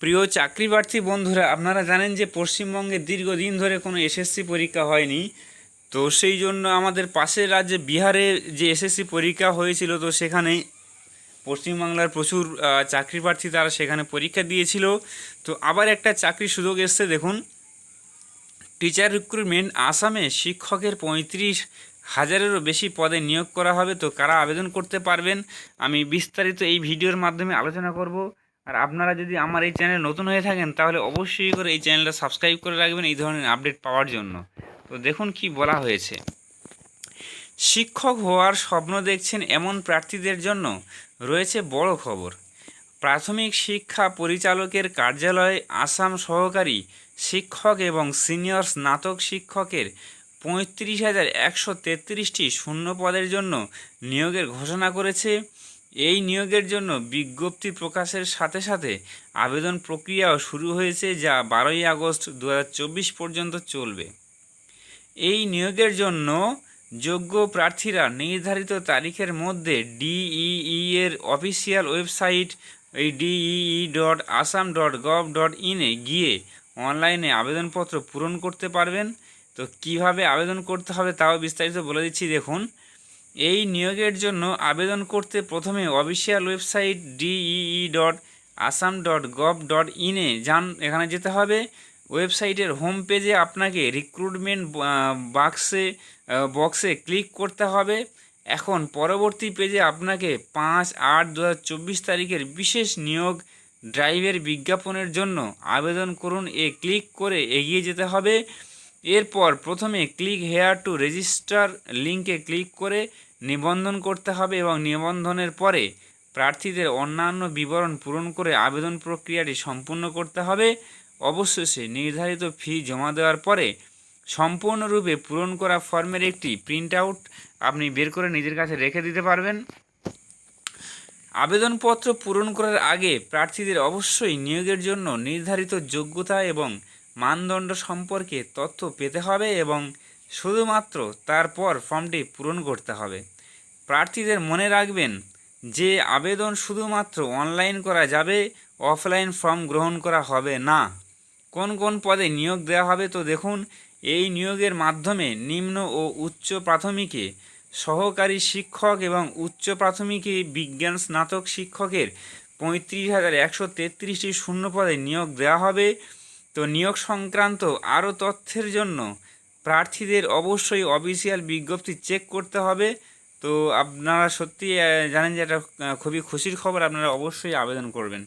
প্রিয় চাকরি প্রার্থী বন্ধুরা, আপনারা জানেন যে পশ্চিমবঙ্গে দীর্ঘদিন ধরে কোনো এসএসসি পরীক্ষা হয়নি। তো সেই জন্য আমাদের পাশের রাজ্যে বিহারে যে এসএসসি পরীক্ষা হয়েছিল, তো সেখানে পশ্চিমবাংলার প্রচুর চাকরি প্রার্থী তারা সেখানে পরীক্ষা দিয়েছিল। তো আবার একটা চাকরির সুযোগ এসছে, দেখুন। টিচার রিক্রুটমেন্ট আসামে শিক্ষকের পঁয়ত্রিশ হাজারেরও বেশি পদে নিয়োগ করা হবে, তো কারা আবেদন করতে পারবেন? আমি বিস্তারিত এই ভিডিওর মাধ্যমে আলোচনা করব। আর আপনারা যদি আমার এই চ্যানেল নতুন হয়ে থাকেন, তাহলে অবশ্যই করে এই চ্যানেলটা সাবস্ক্রাইব করে রাখবেন এই ধরনের আপডেট পাওয়ার জন্য। তো দেখুন কি বলা হয়েছে। শিক্ষক হওয়ার স্বপ্ন দেখছেন এমন প্রার্থীদের জন্য রয়েছে বড় খবর। প্রাথমিক শিক্ষা পরিচালকের কার্যালয়ে আসাম সহকারী শিক্ষক এবং সিনিয়র স্নাতক শিক্ষকের পঁয়ত্রিশ হাজার একশো তেত্রিশটি শূন্য পদের জন্য নিয়োগের ঘোষণা করেছে। এই নিয়োগের জন্য বিজ্ঞপ্তি প্রকাশের সাথে সাথে আবেদন প্রক্রিয়াও শুরু হয়েছে যা বারোই আগস্ট দু হাজার চব্বিশ পর্যন্ত চলবে। এই নিয়োগের জন্য যোগ্য প্রার্থীরা নির্ধারিত তারিখের মধ্যে ডিইই এর অফিসিয়াল ওয়েবসাইট এই DEE dot Assam dot gov dot ইনে গিয়ে অনলাইনে আবেদনপত্র পূরণ করতে পারবেন। তো কীভাবে আবেদন করতে হবে তাও বিস্তারিত বলে দিচ্ছি। দেখুন এই নিয়োগের জন্য আবেদন করতে প্রথমে official website DEE dot Assam dot gov dot ইনে যান, এখানে যেতে হবে। ওয়েবসাইটের হোম পেজে আপনাকে রিক্রুটমেন্ট বাক্সে বক্সে ক্লিক করতে হবে। এখন পরবর্তী পেজে আপনাকে পাঁচ আট দু তারিখের বিশেষ নিয়োগ ড্রাইভের বিজ্ঞাপনের জন্য আবেদন করুন। এ ক্লিক করে এগিয়ে যেতে হবে। এরপর প্রথমে ক্লিক হেয়ার টু রেজিস্টার লিঙ্কে ক্লিক করে নিবন্ধন করতে হবে এবং নিবন্ধনের পরে প্রার্থীদের অন্যান্য বিবরণ পূরণ করে আবেদন প্রক্রিয়াটি সম্পূর্ণ করতে হবে। অবশেষে নির্ধারিত ফি জমা দেওয়ার পরে সম্পূর্ণরূপে পূরণ করা ফর্মের একটি প্রিন্ট আউট আপনি বের করে নিজের কাছে রেখে দিতে পারবেন। আবেদনপত্র পূরণ করার আগে প্রার্থীদের অবশ্যই নিয়োগের জন্য নির্ধারিত যোগ্যতা এবং মানদণ্ড সম্পর্কে তথ্য পেতে হবে এবং শুধুমাত্র তারপর ফর্মটি পূরণ করতে হবে। প্রার্থীদের মনে রাখবেন যে আবেদন শুধুমাত্র অনলাইন করা যাবে, অফলাইন ফর্ম গ্রহণ করা হবে না। কোন কোন পদে নিয়োগ দেওয়া হবে তো দেখুন, এই নিয়োগের মাধ্যমে নিম্ন ও উচ্চ প্রাথমিকে সহকারী শিক্ষক এবং উচ্চ প্রাথমিকে বিজ্ঞান স্নাতক শিক্ষকের পঁয়ত্রিশ হাজার একশো তেত্রিশটি শূন্য পদে নিয়োগ দেওয়া হবে। তো নিয়োগ সংক্রান্ত আরও তথ্যের জন্য প্রার্থীদের অবশ্যই অফিসিয়াল বিজ্ঞপ্তি চেক করতে হবে। তো আপনারা সত্যি জানেন যে এটা খুবই খুশির খবর আপনারা অবশ্যই আবেদন করবেন।